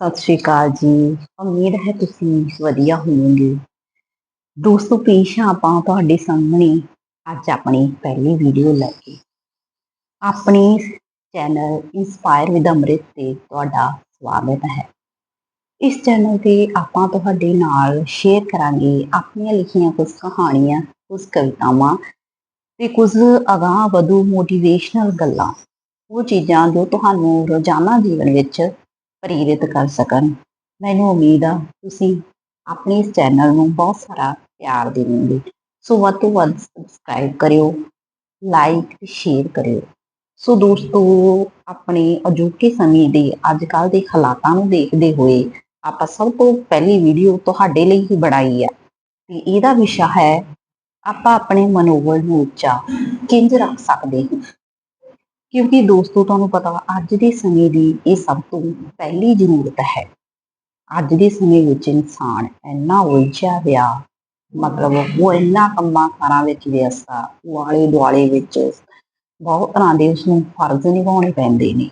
ਸਤਿ ਸ਼੍ਰੀ ਅਕਾਲ ਜੀ। ਉਮੀਦ ਹੈ ਤੁਸੀਂ ਵਧੀਆ ਹੋਵੋਗੇ। ਦੋਸਤੋ, ਪੇਸ਼ ਹਾਂ ਆਪਾਂ ਤੁਹਾਡੇ ਸਾਹਮਣੇ ਅੱਜ ਆਪਣੀ ਪਹਿਲੀ ਵੀਡੀਓ ਲੈ ਕੇ। ਆਪਣੀ ਚੈਨਲ ਇਨਸਪਾਇਰ ਵਿਦ ਅੰਮ੍ਰਿਤ ਤੇ ਤੁਹਾਡਾ ਸਵਾਗਤ ਹੈ। ਇਸ ਚੈਨਲ ਤੇ ਆਪਾਂ ਤੁਹਾਡੇ ਨਾਲ ਸ਼ੇਅਰ ਕਰਾਂਗੇ ਆਪਣੀਆਂ ਲਿਖੀਆਂ ਕੁਝ ਕਹਾਣੀਆਂ ਕੁਝ ਕਵਿਤਾਵਾਂ ਤੇ ਕੁਝ ਅਗਾਹ ਵਧੂ ਮੋਟੀਵੇਸ਼ਨਲ ਗੱਲਾਂ। ਉਹ ਚੀਜ਼ਾਂ ਜੋ ਤੁਹਾਨੂੰ ਰੋਜ਼ਾਨਾ ਜੀਵਨ ਵਿੱਚ ਪ੍ਰੇਰਿਤ ਕਰ ਸਕਣ। ਮੈਨੂੰ ਉਮੀਦ ਆ, ਤੁਸੀਂ ਆਪਣੇ ਇਸ ਚੈਨਲ ਨੂੰ ਬਹੁਤ ਸਾਰਾ ਪਿਆਰ ਦੇਵੋਗੇ। ਸੋ ਵੱਧ ਤੋਂ ਵੱਧ ਸਬਸਕ੍ਰਾਈਬ ਕਰਿਓ ਲਾਈਕ ਸ਼ੇਅਰ ਕਰਿਓ। ਸੋ ਦੋਸਤੋ, ਆਪਣੇ ਅਜੋਕੇ ਸਮੇਂ ਦੇ ਅੱਜ ਕੱਲ ਦੇ ਹਾਲਾਤਾਂ ਨੂੰ ਦੇਖਦੇ ਹੋਏ ਆਪਾਂ ਸਭ ਤੋਂ ਪਹਿਲੀ ਵੀਡੀਓ ਤੁਹਾਡੇ ਲਈ ਹੀ ਬਣਾਈ ਹੈ ਤੇ ਇਹਦਾ ਵਿਸ਼ਾ ਹੈ, ਆਪਾਂ ਆਪਣੇ ਮਨੋਬਲ ਨੂੰ ਉੱਚਾ ਕਿੰਜ ਰੱਖ ਸਕਦੇ ਹਾਂ? ਕਿਉਂਕਿ ਦੋਸਤੋ, ਤੁਹਾਨੂੰ ਪਤਾ ਵਾ, ਅੱਜ ਦੇ ਸਮੇਂ ਦੀ ਇਹ ਸਭ ਤੋਂ ਪਹਿਲੀ ਜ਼ਰੂਰਤ ਹੈ। ਅੱਜ ਦੇ ਸਮੇਂ ਵਿੱਚ ਇਨਸਾਨ ਇੰਨਾ ਉਲਝਿਆ ਹੋਇਆ ਮਤਲਬ ਉਹ ਇੰਨਾ ਕੰਮਾਂ ਕਾਰਾਂ ਵਿੱਚ ਵਿਅਸਤ ਆ ਉਹ ਆਲੇ ਦੁਆਲੇ ਵਿੱਚ ਬਹੁਤ ਤਰ੍ਹਾਂ ਦੇ ਉਸ ਨੂੰ ਫਰਜ਼ ਨਿਭਾਉਣੇ ਪੈਂਦੇ ਨੇ।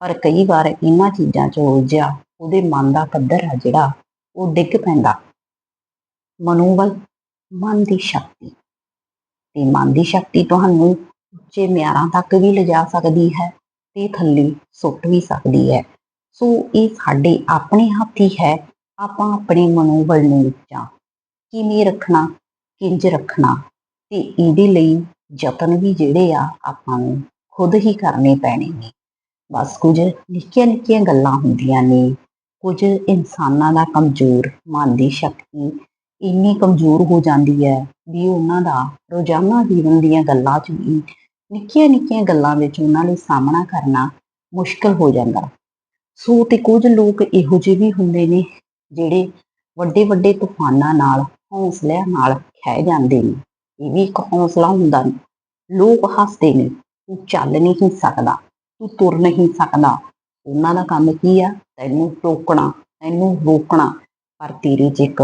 ਪਰ ਕਈ ਵਾਰ ਇਹਨਾਂ ਚੀਜ਼ਾਂ 'ਚ ਉਲਝਿਆ, ਉਹਦੇ ਮਨ ਦਾ ਪੱਧਰ ਆ ਜਿਹੜਾ, ਉਹ ਡਿੱਗ ਪੈਂਦਾ। ਮਨੋਬਲ, ਮਨ ਦੀ ਸ਼ਕਤੀ। ਤੇ ਮਨ ਦੀ ਸ਼ਕਤੀ ਤੁਹਾਨੂੰ ਉੱਚੇ ਮਿਆਰਾਂ ਤੱਕ ਵੀ ਲਿਜਾ ਸਕਦੀ ਹੈ ਤੇ ਥੱਲੇ ਸੁੱਟ ਵੀ ਸਕਦੀ ਹੈ। ਸੋ ਇਹ ਸਾਡੇ ਆਪਣੇ ਹੱਥ ਹੈ ਆਪਾਂ ਆਪਣੇ ਮਨੋਬਲ ਨੂੰ ਉੱਚਾ ਕਿਵੇਂ ਰੱਖਣਾ, ਕਿੰਜ ਰੱਖਣਾ ਤੇ ਇਹਦੇ ਲਈ ਯਤਨ ਵੀ ਜਿਹੜੇ ਆ ਆਪਾਂ ਨੂੰ ਖੁਦ ਹੀ ਕਰਨੇ ਪੈਣੇ ਨੇ। ਬਸ ਕੁਝ ਨਿੱਕੀਆਂ ਨਿੱਕੀਆਂ ਗੱਲਾਂ ਹੁੰਦੀਆਂ ਨੇ, ਕੁਝ ਇਨਸਾਨਾਂ ਦਾ ਕਮਜ਼ੋਰ ਮਨ ਦੀ ਸ਼ਕਤੀ ਇੰਨੀ ਕਮਜ਼ੋਰ ਹੋ ਜਾਂਦੀ ਹੈ ਵੀ ਉਹਨਾਂ ਦਾ ਰੋਜ਼ਾਨਾ ਜੀਵਨ ਦੀਆਂ ਗੱਲਾਂ 'ਚ ਵੀ ਨਿੱਕੀਆਂ ਨਿੱਕੀਆਂ ਗੱਲਾਂ ਵਿੱਚ ਉਹਨਾਂ ਲਈ ਸਾਹਮਣਾ ਕਰਨਾ ਮੁਸ਼ਕਲ ਹੋ ਜਾਂਦਾ। ਸੋ ਤੇ ਕੁਝ ਲੋਕ ਇਹੋ ਜਿਹੇ ਵੀ ਹੁੰਦੇ ਨੇ ਜਿਹੜੇ ਵੱਡੇ ਵੱਡੇ ਤੂਫਾਨਾਂ ਨਾਲ, ਹੌਸਲਿਆਂ ਨਾਲ ਖਹਿ ਜਾਂਦੇ ਨੇ। ਇਹ ਵੀ ਇੱਕ ਹੌਸਲਾ ਹੁੰਦਾ ਲੋਕ ਹੱਸਦੇ ਨੇ, ਤੂੰ ਚੱਲ ਨਹੀਂ ਸਕਦਾ, ਤੂੰ ਤੁਰ ਨਹੀਂ ਸਕਦਾ। ਉਹਨਾਂ ਦਾ ਕੰਮ ਕੀ ਆ? ਤੈਨੂੰ ਰੋਕਣਾ ਤੈਨੂੰ ਰੋਕਣਾ। ਪਰ ਤੇਰੇ 'ਚ ਇੱਕ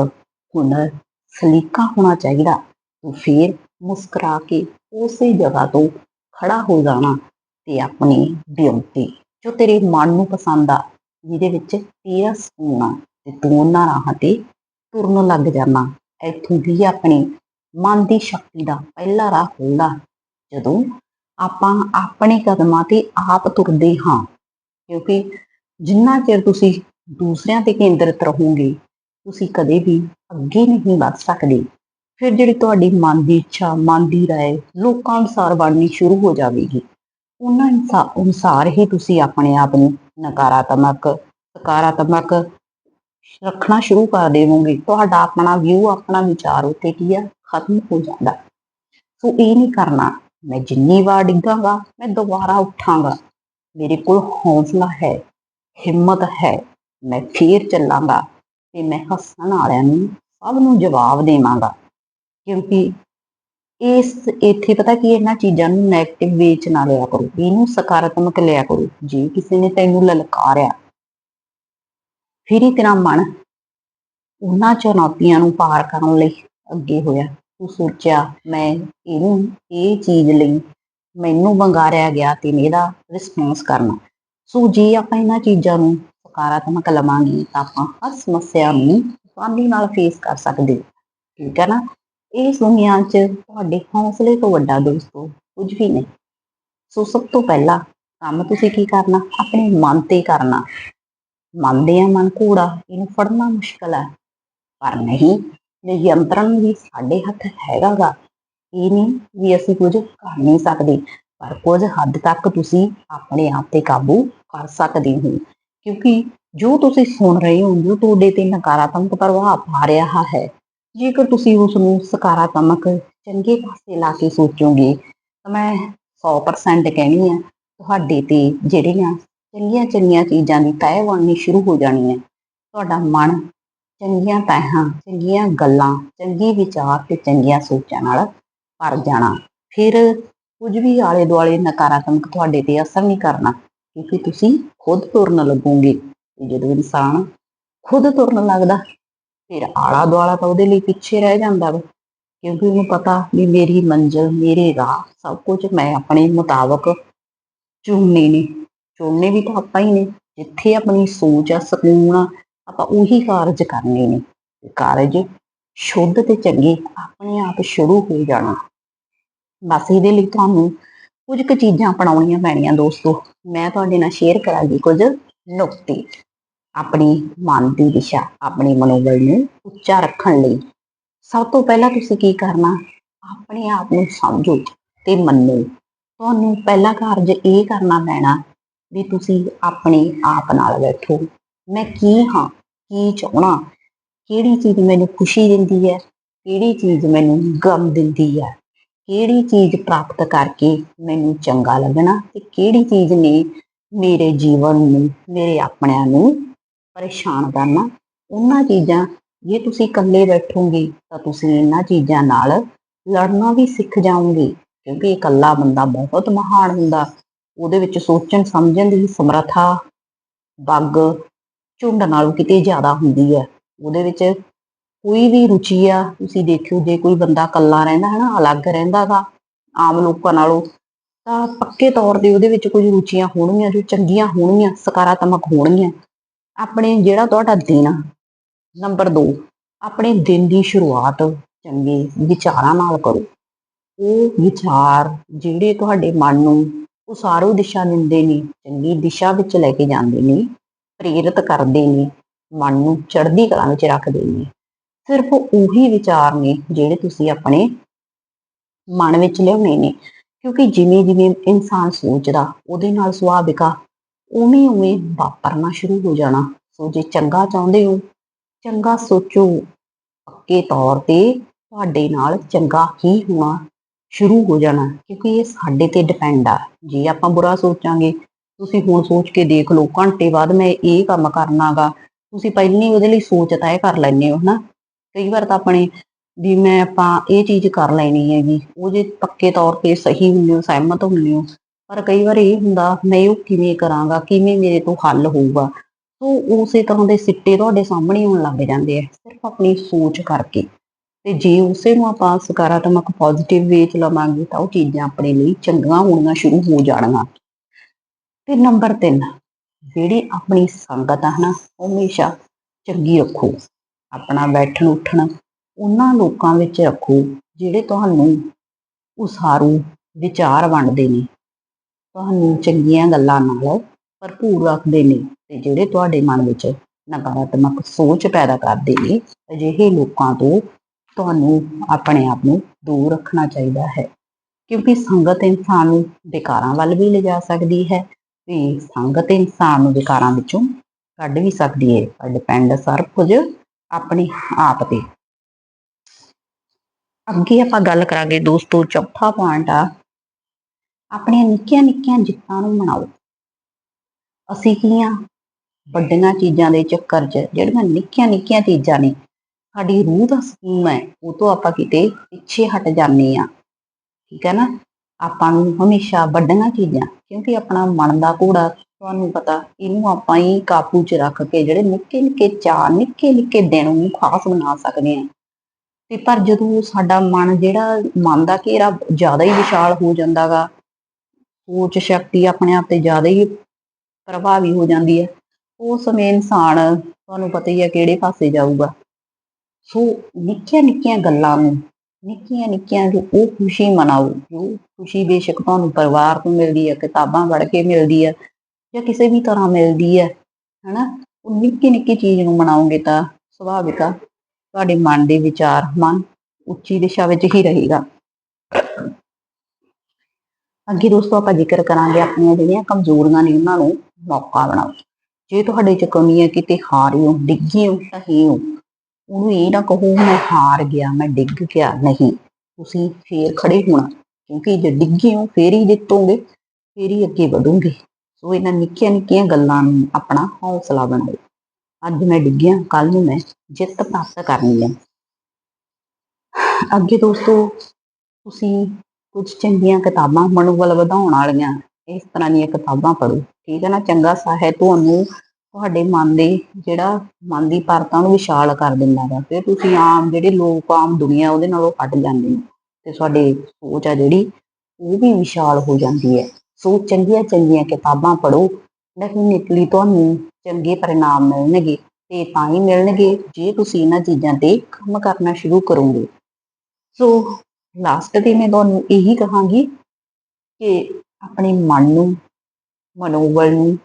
ਹੁਨਰ ਸਲੀਕਾ ਹੋਣਾ ਚਾਹੀਦਾ। ਤੂੰ ਫੇਰ ਮੁਸਕਰਾ ਕੇ ਉਸੇ ਜਗ੍ਹਾ ਤੋਂ ਖੜਾ ਹੋ ਜਾਣਾ ਤੇ ਆਪਣੀ ਡਿਊਟੀ ਜੋ ਤੇਰੇ ਮਨ ਨੂੰ ਪਸੰਦ ਆ, ਜਿਹਦੇ ਵਿੱਚ ਤੇਰਾ ਸਕੂਨ ਆ ਤੇ ਤੂੰ ਉਹਨਾਂ ਰਾਹਾਂ ਤੇ ਤੁਰਨ ਲੱਗ ਜਾਣਾ। ਇੱਥੋਂ ਦੀ ਆਪਣੀ ਮਨ ਦੀ ਸ਼ਕਤੀ ਦਾ ਪਹਿਲਾ ਰਾਹ ਖੁੱਲਦਾ ਜਦੋਂ ਆਪਾਂ ਆਪਣੇ ਕਦਮਾਂ ਤੇ ਆਪ ਤੁਰਦੇ ਹਾਂ, ਕਿਉਂਕਿ ਜਿੰਨਾ ਚਿਰ ਤੁਸੀਂ ਦੂਸਰਿਆਂ ਤੇ ਕੇਂਦਰਿਤ ਰਹੋਗੇ, ਤੁਸੀਂ ਕਦੇ ਵੀ ਅੱਗੇ ਨਹੀਂ ਵੱਧ ਸਕਦੇ। ਫਿਰ ਜਿਹੜੀ ਤੁਹਾਡੀ ਮਨ ਦੀ ਇੱਛਾ, ਮਨ ਦੀ ਰਾਏ ਲੋਕਾਂ ਅਨੁਸਾਰ ਬਣਨੀ ਸ਼ੁਰੂ ਹੋ ਜਾਵੇਗੀ। ਉਹਨਾਂ ਅਨੁਸਾਰ ਹੀ ਤੁਸੀਂ ਆਪਣੇ ਆਪ ਨੂੰ ਨਕਾਰਾਤਮਕ, ਸਕਾਰਾਤਮਕ ਰੱਖਣਾ ਸ਼ੁਰੂ ਕਰ ਦੇਵੋਗੇ। ਤੁਹਾਡਾ ਆਪਣਾ ਵਿਊ ਆਪਣਾ ਵਿਚਾਰ ਉੱਤੇ ਕੀ ਆ? ਖਤਮ ਹੋ ਜਾਂਦਾ। ਸੋ ਇਹ ਨਹੀਂ ਕਰਨਾ, ਮੈਂ ਜਿੰਨੀ ਵਾਰ ਡਿੱਗਾਂਗਾ, ਮੈਂ ਦੁਬਾਰਾ ਉੱਠਾਂਗਾ। ਮੇਰੇ ਕੋਲ ਹੌਸਲਾ ਹੈ, ਹਿੰਮਤ ਹੈ, ਮੈਂ ਫੇਰ ਚੱਲਾਂਗਾ ਤੇ ਮੈਂ ਹੱਸਣ ਵਾਲਿਆਂ ਨੂੰ ਸਭ ਨੂੰ ਜਵਾਬ ਦੇਵਾਂਗਾ। ਕਿਉਂਕਿ ਇਸ, ਇੱਥੇ ਪਤਾ ਕੀ ਇਹਨਾਂ ਚੀਜ਼ਾਂ ਨੂੰ 네ਗੇਟਿਵ ਚ ਨਾ ਲਿਆ ਕਰੋ। ਇਹਨੂੰ ਸਕਾਰਾਤਮਕ ਲਿਆ ਕਰੋ। ਜੇ ਕਿਸੇ ਨੇ ਤੈਨੂੰ ਲਲਕਾਰਿਆ, ਫਿਰ ਹੀ ਤੇਰਾ ਮਨ ਉਹਨਾਂ ਚੁਣੌਤੀਆਂ ਨੂੰ ਪਾਰ ਕਰਨ ਲਈ ਅੱਗੇ ਹੋਇਆ। ਤੂੰ ਸੋਚਿਆ, ਮੈਂ ਇਹਨੂੰ, ਇਹ ਚੀਜ਼ ਲਈ ਮੈਨੂੰ ਵੰਗਾਰਿਆ ਗਿਆ ਤੇ ਇਹਦਾ ਰਿਸਪੌਂਸ ਕਰਨਾ। ਸੋ ਜੇ ਆਪਾਂ ਇਹਨਾਂ ਚੀਜ਼ਾਂ ਨੂੰ ਸਕਾਰਾਤਮਕ ਲਵਾਂਗੇ, ਤਾਂ ਆਪਾਂ ਹਰ ਸਮੱਸਿਆ ਨੂੰ ਆਸਾਨੀ ਨਾਲ ਫੇਸ ਕਰ ਸਕਦੇ ਠੀਕ ਹੈ ਨਾ? ਇਸ ਦੁਨੀਆ 'ਚ ਤੁਹਾਡੇ ਹੌਸਲੇ ਤੋਂ ਵੱਡਾ ਦੋਸਤੋ ਕੁਝ ਵੀ ਨਹੀਂ। ਸੋ ਸਭ ਤੋਂ ਪਹਿਲਾਂ ਕੰਮ ਤੁਸੀਂ ਕੀ ਕਰਨਾ? ਆਪਣੇ ਮਨ ਤੇ ਕਰਨਾ। ਮੰਨਦੇ ਆ ਮਨ ਘੋੜਾ ਇਹਨੂੰ ਫੜਨਾ ਮੁਸ਼ਕਲ ਹੈ ਪਰ ਨਹੀਂ ਨਿਯੰਤਰਣ ਵੀ ਸਾਡੇ ਹੱਥ ਹੈਗਾਗਾ, ਇਹ ਨਹੀਂ ਵੀ ਅਸੀਂ ਕੁਝ ਕਰ ਨਹੀਂ ਸਕਦੇ। ਪਰ ਕੁਝ ਹੱਦ ਤੱਕ ਤੁਸੀਂ ਆਪਣੇ ਆਪ ਤੇ ਕਾਬੂ ਕਰ ਸਕਦੇ ਹੋ। ਕਿਉਂਕਿ ਜੋ ਤੁਸੀਂ ਸੁਣ ਰਹੇ ਹੋ, ਜੋ ਤੁਹਾਡੇ ਤੇ ਨਕਾਰਾਤਮਕ ਪ੍ਰਭਾਵ ਆ ਰਿਹਾ ਹੈ ਜੇਕਰ ਤੁਸੀਂ ਉਸ ਨੂੰ ਸਕਾਰਾਤਮਕ ਚੰਗੇ ਪਾਸੇ ਲਾ ਕੇ ਸੋਚੋਗੇ, ਤਾਂ ਮੈਂ 100% ਕਹਿਣੀ ਆ, ਤੁਹਾਡੇ ਤੇ ਜਿਹੜੀਆਂ ਚੰਗੀਆਂ ਚੰਗੀਆਂ ਚੀਜ਼ਾਂ ਦੀ ਤੈਅ ਬਣਨੀ ਸ਼ੁਰੂ ਹੋ ਜਾਣੀ ਹੈ ਤੁਹਾਡਾ ਮਨ ਚੰਗੀਆਂ ਤੈਹਾਂ, ਚੰਗੀਆਂ ਗੱਲਾਂ, ਚੰਗੇ ਵਿਚਾਰ ਤੇ ਚੰਗੀਆਂ ਸੋਚਾਂ ਨਾਲ ਭਰ ਜਾਣਾ। ਫਿਰ ਕੁਝ ਵੀ ਆਲੇ ਦੁਆਲੇ ਨਕਾਰਾਤਮਕ ਤੁਹਾਡੇ ਤੇ ਅਸਰ ਨਹੀਂ ਕਰਨਾ, ਕਿਉਂਕਿ ਤੁਸੀਂ ਖੁਦ ਤੁਰਨ ਲੱਗੋਗੇ। ਜਦੋਂ ਇਨਸਾਨ ਖੁਦ ਤੁਰਨ ਲੱਗਦਾ ਫਿਰ ਆਲਾ ਦੁਆਲਾ ਤਾਂ ਉਹਦੇ ਲਈ ਪਿੱਛੇ ਰਹਿ ਜਾਂਦਾ ਵਾ, ਕਿਉਂਕਿ ਉਹਨੂੰ ਪਤਾ ਵੀ ਮੇਰੀ ਮੰਜ਼ਿਲ, ਮੇਰੇ ਰਾਹ, ਸਭ ਕੁਝ ਮੈਂ ਆਪਣੇ ਮੁਤਾਬਕ ਚੁਣਨੇ ਨੇ। ਚੁਣਨੇ ਵੀ ਤਾਂ ਆਪਾਂ ਹੀ ਨੇ, ਜਿੱਥੇ ਆਪਣੀ ਸੋਚ ਆ, ਸਕੂਨ ਆ, ਆਪਾਂ ਉਹੀ ਕਾਰਜ ਕਰਨੇ ਨੇ। ਕਾਰਜ ਸ਼ੁੱਧ ਤੇ ਚੰਗੇ, ਆਪਣੇ ਆਪ ਸ਼ੁਰੂ ਹੋ ਜਾਣਾ। ਬਸ ਇਹਦੇ ਲਈ ਤੁਹਾਨੂੰ ਕੁਝ ਕੁ ਚੀਜ਼ਾਂ ਅਪਣਾਉਣੀਆਂ ਪੈਣੀਆਂ ਦੋਸਤੋ। ਮੈਂ ਤੁਹਾਡੇ ਨਾਲ ਸ਼ੇਅਰ ਕਰਾਂਗੀ ਕੁਝ ਨੁਕਤੇ। ਆਪਣੀ ਮਨ ਦੀ ਦਿਸ਼ਾ, ਆਪਣੇ ਮਨੋਬਲ ਨੂੰ ਉੱਚਾ ਰੱਖਣ ਲਈ। ਸਭ ਤੋਂ ਪਹਿਲਾਂ ਤੁਸੀਂ ਕੀ ਕਰਨਾ? ਆਪਣੇ ਆਪ ਨੂੰ ਸਮਝੋ ਤੇ ਮੰਨੋ। ਤੁਹਾਨੂੰ ਪਹਿਲਾ ਕਾਰਜ ਇਹ ਕਰਨਾ ਪੈਣਾ ਵੀ ਤੁਸੀਂ ਆਪਣੇ ਆਪ ਨਾਲ ਬੈਠੋ। ਮੈਂ ਕੀ ਹਾਂ? ਕੀ ਚਾਹਣਾ ਕਿਹੜੀ ਚੀਜ਼ ਮੈਨੂੰ ਖੁਸ਼ੀ ਦਿੰਦੀ ਹੈ? ਕਿਹੜੀ ਚੀਜ਼ ਮੈਨੂੰ ਗਮ ਦਿੰਦੀ ਹੈ? ਕਿਹੜੀ ਚੀਜ਼ ਪ੍ਰਾਪਤ ਕਰਕੇ ਮੈਨੂੰ ਚੰਗਾ ਲੱਗਣਾ? ਤੇ ਕਿਹੜੀ ਚੀਜ਼ ਨੇ ਮੇਰੇ ਜੀਵਨ ਨੂੰ, ਮੇਰੇ ਆਪਣਿਆਂ ਨੂੰ ਪਰੇਸ਼ਾਨ ਕਰਨਾ। ਉਹਨਾਂ ਚੀਜ਼ਾਂ, ਜੇ ਤੁਸੀਂ ਇਕੱਲੇ ਬੈਠੋਗੇ ਤਾਂ ਤੁਸੀਂ ਇਹਨਾਂ ਚੀਜ਼ਾਂ ਨਾਲ ਲੜਨਾ ਵੀ ਸਿੱਖ ਜਾਓਗੇ, ਕਿਉਂਕਿ ਇਕੱਲਾ ਬੰਦਾ ਬਹੁਤ ਮਹਾਨ ਹੁੰਦਾ। ਉਹਦੇ ਵਿੱਚ ਸੋਚਣ, ਸਮਝਣ ਦੀ ਸਮਰੱਥਾ, ਬੱਗ, ਝੁੰਡ ਨਾਲੋਂ ਕਿਤੇ ਜ਼ਿਆਦਾ ਹੁੰਦੀ ਹੈ। ਉਹਦੇ ਵਿੱਚ ਕੋਈ ਵੀ ਰੁਚੀ ਆ, ਤੁਸੀਂ ਦੇਖਿਓ, ਜੇ ਕੋਈ ਬੰਦਾ ਇਕੱਲਾ ਰਹਿੰਦਾ ਹੈ ਨਾ ਅਲੱਗ ਰਹਿੰਦਾ ਗਾ, ਆਮ ਲੋਕਾਂ ਨਾਲੋਂ, ਤਾਂ ਪੱਕੇ ਤੌਰ ਤੇ ਉਹਦੇ ਵਿੱਚ ਕੁਝ ਰੁਚੀਆਂ ਹੋਣਗੀਆਂ, ਜੋ ਚੰਗੀਆਂ ਹੋਣਗੀਆਂ, ਸਕਾਰਾਤਮਕ ਹੋਣਗੀਆਂ। ਆਪਣੇ ਜਿਹੜਾ ਤੁਹਾਡਾ ਦਿਨ ਆ ਨੰਬਰ 2 ਆਪਣੇ ਦਿਨ ਦੀ ਸ਼ੁਰੂਆਤ ਚੰਗੇ ਵਿਚਾਰਾਂ ਨਾਲ ਕਰੋ। ਉਹ ਵਿਚਾਰ ਜਿਹੜੇ ਤੁਹਾਡੇ ਮਨ ਨੂੰ ਉਸਾਰੂ ਦਿਸ਼ਾ ਦਿੰਦੇ ਨੇ, ਚੰਗੀ ਦਿਸ਼ਾ ਵਿੱਚ ਲੈ ਕੇ ਜਾਂਦੇ ਨੇ, ਪ੍ਰੇਰਿਤ ਕਰਦੇ ਨੇ, ਮਨ ਨੂੰ ਚੜ੍ਹਦੀ ਕਲਾ ਵਿੱਚ ਰੱਖਦੇ ਨੇ। ਸਿਰਫ ਉਹੀ ਵਿਚਾਰ ਨੇ ਜਿਹੜੇ ਤੁਸੀਂ ਆਪਣੇ ਮਨ ਵਿੱਚ ਲਿਆਉਣੇ ਨੇ। ਕਿਉਂਕਿ ਜਿਵੇਂ ਜਿਵੇਂ ਇਨਸਾਨ ਸੋਚਦਾ, ਉਹਦੇ ਨਾਲ ਸੁਭਾਵਿਕ ਉਵੇਂ ਉਵੇਂ ਵਾਪਰਨਾ ਸ਼ੁਰੂ ਹੋ ਜਾਣਾ। ਸੋ ਜੇ ਚੰਗਾ ਚਾਹੁੰਦੇ ਹੋ, ਚੰਗਾ ਸੋਚੋ। ਪੱਕੇ ਤੌਰ ਤੇ ਤੁਹਾਡੇ ਨਾਲ ਚੰਗਾ ਹੀ ਹੋਣਾ ਸ਼ੁਰੂ ਹੋ ਜਾਣਾ, ਕਿਉਂਕਿ ਇਹ ਸਾਡੇ ਤੇ ਡਿਪੈਂਡ ਆ। ਜੇ ਆਪਾਂ ਬੁਰਾ ਸੋਚਾਂਗੇ, ਤੁਸੀਂ ਹੁਣ ਸੋਚ ਕੇ ਦੇਖ ਲਓ, ਘੰਟੇ ਬਾਅਦ ਮੈਂ ਇਹ ਕੰਮ ਕਰਨਾਗਾ। ਤੁਸੀਂ ਪਹਿਲਾਂ ਹੀ ਉਹਦੇ ਲਈ ਸੋਚ ਤੈਅ ਕਰ ਲੈਂਦੇ ਹੋ, ਹਨਾ? ਕਈ ਵਾਰ ਤਾਂ ਆਪਣੇ ਵੀ ਮੈਂ ਆਪਾਂ ਇਹ ਚੀਜ਼ ਕਰ ਲੈਣੀ ਹੈਗੀ। ਉਹ ਜੇ ਪੱਕੇ ਤੌਰ ਤੇ ਸਹੀ ਹੁੰਦੇ ਹੋ, ਸਹਿਮਤ ਹੁੰਦੇ ਹੋ ਪਰ ਕਈ ਵਾਰ ਇਹ ਹੁੰਦਾ, ਮੈਂ ਉਹ ਕਿਵੇਂ ਕਰਾਂਗਾ, ਕਿਵੇਂ ਮੇਰੇ ਤੋਂ ਹੱਲ ਹੋਊਗਾ? ਸੋ ਉਸੇ ਤਰ੍ਹਾਂ ਦੇ ਸਿੱਟੇ ਤੁਹਾਡੇ ਸਾਹਮਣੇ ਆਉਣ ਲੱਗ ਜਾਂਦੇ ਆ, ਸਿਰਫ ਆਪਣੀ ਸੋਚ ਕਰਕੇ। ਤੇ ਜੇ ਉਸੇ ਨੂੰ ਆਪਾਂ ਸਕਾਰਾਤਮਕ ਪੋਜ਼ਿਟਿਵ ਵੇ ਚ ਲਵਾਂਗੇ, ਤਾਂ ਉਹ ਚੀਜ਼ਾਂ ਆਪਣੇ ਲਈ ਚੰਗੀਆਂ ਹੋਣੀਆਂ ਸ਼ੁਰੂ ਹੋ ਜਾਣਗੀਆਂ। ਤੇ ਨੰਬਰ 3 ਜਿਹੜੀ ਆਪਣੀ ਸੰਗਤ ਆ ਨਾ ਉਹ ਹਮੇਸ਼ਾ ਚੰਗੀ ਰੱਖੋ। ਆਪਣਾ ਬੈਠਣ ਉੱਠਣ, ਉਹਨਾਂ ਲੋਕਾਂ ਵਿੱਚ ਰੱਖੋ, ਜਿਹੜੇ ਤੁਹਾਨੂੰ ਉਸਾਰੂ, ਵਿਚਾਰ ਵੰਡਦੇ ਨੇ। ਤੁਹਾਨੂੰ ਚੰਗੀਆਂ ਗੱਲਾਂ ਨਾਲ ਭਰਪੂਰ ਰੱਖਦੇ ਨੇ ਤੇ ਜਿਹੜੇ ਤੁਹਾਡੇ ਮਨ ਵਿੱਚ ਨਕਾਰਾਤਮਕ ਸੋਚ ਪੈਦਾ ਕਰਦੇ ਨੇ, ਅਜਿਹੇ ਲੋਕਾਂ ਤੋਂ ਤੁਹਾਨੂੰ ਆਪਣੇ ਆਪ ਨੂੰ ਦੂਰ ਰੱਖਣਾ ਚਾਹੀਦਾ ਹੈ। ਕਿਉਂਕਿ ਸੰਗਤ ਇਨਸਾਨ ਨੂੰ ਵਿਕਾਰਾਂ ਵੱਲ ਵੀ ਲਿਜਾ ਸਕਦੀ ਹੈ ਤੇ ਸੰਗਤ ਇਨਸਾਨ ਨੂੰ ਵਿਕਾਰਾਂ ਵਿੱਚੋਂ ਕੱਢ ਵੀ ਸਕਦੀ ਹੈ। ਪਰ ਡਿਪੈਂਡ ਸਰ ਕੁਝ ਆਪਣੇ ਆਪ ਤੇ। ਅੱਗੇ ਆਪਾਂ ਗੱਲ ਕਰਾਂਗੇ ਦੋਸਤੋ, ਚੌਥਾ ਪੁਆਇੰਟ ਆ ਆਪਣੀਆਂ ਨਿੱਕੀਆਂ ਨਿੱਕੀਆਂ ਜਿੱਤਾਂ ਨੂੰ ਮਨਾਓ। ਅਸੀਂ ਕੀ ਆ? ਵੱਡੀਆਂ ਚੀਜ਼ਾਂ ਦੇ ਚੱਕਰ 'ਚ ਜਿਹੜੀਆਂ ਨਿੱਕੀਆਂ ਨਿੱਕੀਆਂ ਚੀਜ਼ਾਂ ਨੇ, ਸਾਡੀ ਰੂਹ ਦਾ ਸਕੂਨ ਹੈ, ਉਹ ਤੋਂ ਆਪਾਂ ਕਿਤੇ ਪਿੱਛੇ ਹਟ ਜਾਂਦੇ ਆ ਠੀਕ ਹੈ ਨਾ? ਆਪਾਂ ਨੂੰ ਹਮੇਸ਼ਾ ਵੱਡੀਆਂ ਚੀਜ਼ਾਂ, ਕਿਉਂਕਿ ਆਪਣਾ ਮਨ ਦਾ ਘੋੜਾ ਤੁਹਾਨੂੰ ਪਤਾ, ਇਹਨੂੰ ਆਪਾਂ ਹੀ ਕਾਬੂ 'ਚ ਰੱਖ ਕੇ ਜਿਹੜੇ ਨਿੱਕੇ ਨਿੱਕੇ ਚਾਅ, ਨਿੱਕੇ ਨਿੱਕੇ ਦਿਨ ਨੂੰ ਖਾਸ ਬਣਾ ਸਕਦੇ ਆ ਤੇ ਪਰ ਜਦੋਂ ਸਾਡਾ ਮਨ ਜਿਹੜਾ ਮਨ ਦਾ ਘੇਰਾ ਜ਼ਿਆਦਾ ਹੀ ਵਿਸ਼ਾਲ ਹੋ ਜਾਂਦਾਗਾ ਸੋਚ ਸ਼ਕਤੀ ਆਪਣੇ ਆਪ ਤੇ ਜ਼ਿਆਦਾ ਹੀ ਪ੍ਰਭਾਵੀ ਹੋ ਜਾਂਦੀ ਹੈ। ਉਸ ਸਮੇਂ ਇਨਸਾਨ ਤੁਹਾਨੂੰ ਪਤਾ ਹੀ ਹੈ ਕਿਹੜੇ ਪਾਸੇ ਜਾਊਗਾ। ਸੋ ਨਿੱਕੀਆਂ ਨਿੱਕੀਆਂ ਗੱਲਾਂ ਨੂੰ ਨਿੱਕੀਆਂ ਨਿੱਕੀਆਂ ਜੋ ਉਹ ਖੁਸ਼ੀ ਮਨਾਓ, ਜੋ ਖੁਸ਼ੀ ਬੇਸ਼ੱਕ ਤੁਹਾਨੂੰ ਪਰਿਵਾਰ ਤੋਂ ਮਿਲਦੀ ਹੈ, ਕਿਤਾਬਾਂ ਪੜ੍ਹ ਕੇ ਮਿਲਦੀ ਹੈ ਜਾਂ ਕਿਸੇ ਵੀ ਤਰ੍ਹਾਂ ਮਿਲਦੀ ਹੈ, ਹਨਾ? ਉਹ ਨਿੱਕੀ ਨਿੱਕੀ ਚੀਜ਼ ਨੂੰ ਮਨਾਓਗੇ ਤਾਂ ਸੁਭਾਵਿਕ ਆ। ਤੁਹਾਡੇ ਮਨ ਦੇ ਵਿਚਾਰ, ਮਨ ਉੱਚੀ ਦਿਸ਼ਾ ਵਿੱਚ ਹੀ ਰਹੇਗਾ। ਅੱਗੇ ਦੋਸਤੋ ਆਪਾਂ ਜ਼ਿਕਰ ਕਰਾਂਗੇ ਆਪਣੀਆਂ ਜਿਹੜੀਆਂ ਕਮਜ਼ੋਰੀਆਂ ਨੇ ਉਹਨਾਂ ਨੂੰ ਮੌਕਾ ਬਣਾਓ ਜੇ ਤੁਹਾਡੇ ਚ ਕਮੀ ਹੈ, ਕਿਤੇ ਹਾਰੇ ਹੋ ਡਿੱਗੇ ਹੋ ਢਹੇ ਹੋ ਉਹਨੂੰ ਇਹ ਨਾ ਕਹੋ, ਮੈਂ ਹਾਰ ਗਿਆ, ਮੈਂ ਡਿੱਗ ਗਿਆ, ਨਹੀਂ। ਤੁਸੀਂ ਫੇਰ ਖੜੇ ਹੋਣਾ, ਕਿਉਂਕਿ ਜੇ ਡਿੱਗੇ ਹੋ, ਫੇਰ ਹੀ ਜਿੱਤੋਗੇ, ਫੇਰ ਹੀ ਅੱਗੇ ਵਧੋਗੇ। ਸੋ ਇਹਨਾਂ ਨਿੱਕੀਆਂ ਨਿੱਕੀਆਂ ਗੱਲਾਂ ਨੂੰ ਆਪਣਾ ਹੌਸਲਾ ਬਣਾਓ। ਅੱਜ ਮੈਂ ਡਿੱਗਿਆ ਕੱਲ ਨੂੰ ਮੈਂ ਜਿੱਤ ਪ੍ਰਾਪਤ ਕਰਨੀ ਹੈ। ਅੱਗੇ ਦੋਸਤੋ, ਤੁਸੀਂ ਕੁਝ ਚੰਗੀਆਂ ਕਿਤਾਬਾਂ ਮਨੋਬਲ ਵਧਾਉਣ ਵਾਲੀਆਂ, ਇਸ ਤਰ੍ਹਾਂ ਦੀਆਂ ਕਿਤਾਬਾਂ ਪੜ੍ਹੋ। ਠੀਕ ਹੈ ਨਾ? ਚੰਗਾ ਸਾਹਿਤ ਤੁਹਾਨੂੰ ਤੁਹਾਡੇ ਮਨ ਦੇ ਜਿਹੜਾ ਮਨ ਦੀ ਪਰਤਾਂ ਨੂੰ ਵਿਸ਼ਾਲ ਕਰ ਦਿੰਦਾ ਹੈ ਫਿਰ ਤੁਸੀਂ ਆਮ ਜਿਹੜੇ ਲੋਕ, ਆਮ ਦੁਨੀਆ, ਉਹਦੇ ਨਾਲੋਂ ਹਟ ਜਾਂਦੇ ਨੇ। ਤੇ ਤੁਹਾਡੀ ਸੋਚ ਆ ਜਿਹੜੀ, ਉਹ ਵੀ ਵਿਸ਼ਾਲ ਹੋ ਜਾਂਦੀ ਹੈ। ਸੋ ਚੰਗੀਆਂ ਚੰਗੀਆਂ ਕਿਤਾਬਾਂ ਪੜ੍ਹੋ। ਡੈਫੀਨਿਟਲੀ ਤੁਹਾਨੂੰ ਚੰਗੇ ਪਰਿਣਾਮ ਮਿਲਣਗੇ, ਤੇ ਤਾਂ ਹੀ ਮਿਲਣਗੇ, ਜੇ ਤੁਸੀਂ ਇਹਨਾਂ ਚੀਜ਼ਾਂ ਤੇ ਕੰਮ ਕਰਨਾ ਸ਼ੁਰੂ ਕਰੋਗੇ। ਸੋ ਲਾਸਟ ਤੇ ਮੈਂ ਤੁਹਾਨੂੰ ਇਹੀ ਕਹਾਂਗੀ ਕਿ ਆਪਣੇ ਮਨ ਨੂੰ, ਮਨੋਬਲ ਨੂੰ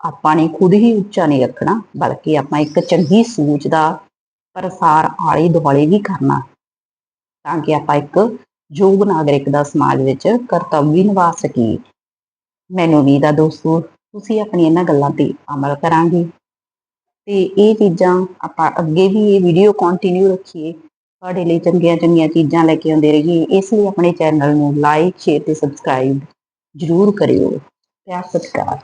ਆਪਾਂ ਨੇ ਖੁਦ ਹੀ ਉੱਚਾ ਨਹੀਂ ਰੱਖਣਾ, ਬਲਕਿ ਆਪਾਂ ਇੱਕ ਚੰਗੀ ਸੋਚ ਦਾ ਪ੍ਰਸਾਰ ਆਲੇ ਦੁਆਲੇ ਵੀ ਕਰਨਾ। ਤਾਂ ਕਿ ਆਪਾਂ ਇੱਕ ਯੋਗ ਨਾਗਰਿਕ ਦਾ ਸਮਾਜ ਵਿੱਚ ਕਰਤੱਵ ਵੀ ਨਿਭਾ ਸਕੀਏ। ਮੈਨੂੰ ਵੀ ਦਾ ਦੋਸਤੋ, ਤੁਸੀਂ ਆਪਣੀ ਇਹਨਾਂ ਗੱਲਾਂ ਤੇ ਅਮਲ ਕਰਾਂਗੇ। ਤੇ ਇਹ ਚੀਜ਼ਾਂ ਆਪਾਂ ਅੱਗੇ ਵੀ ਇਹ ਵੀਡੀਓ ਕੰਟੀਨਿਊ ਰੱਖੀਏ। ਤੁਹਾਡੇ ਲਈ ਚੰਗੀਆਂ ਚੰਗੀਆਂ ਚੀਜ਼ਾਂ ਲੈ ਕੇ ਆਉਂਦੇ ਰਹੀਏ, ਇਸ ਲਈ ਆਪਣੇ ਚੈਨਲ ਨੂੰ ਲਾਈਕ ਸ਼ੇਅਰ ਤੇ ਸਬਸਕ੍ਰਾਈਬ ਜ਼ਰੂਰ ਕਰਿਓ। ਪਿਆਰ ਸਤਿਕਾਰ।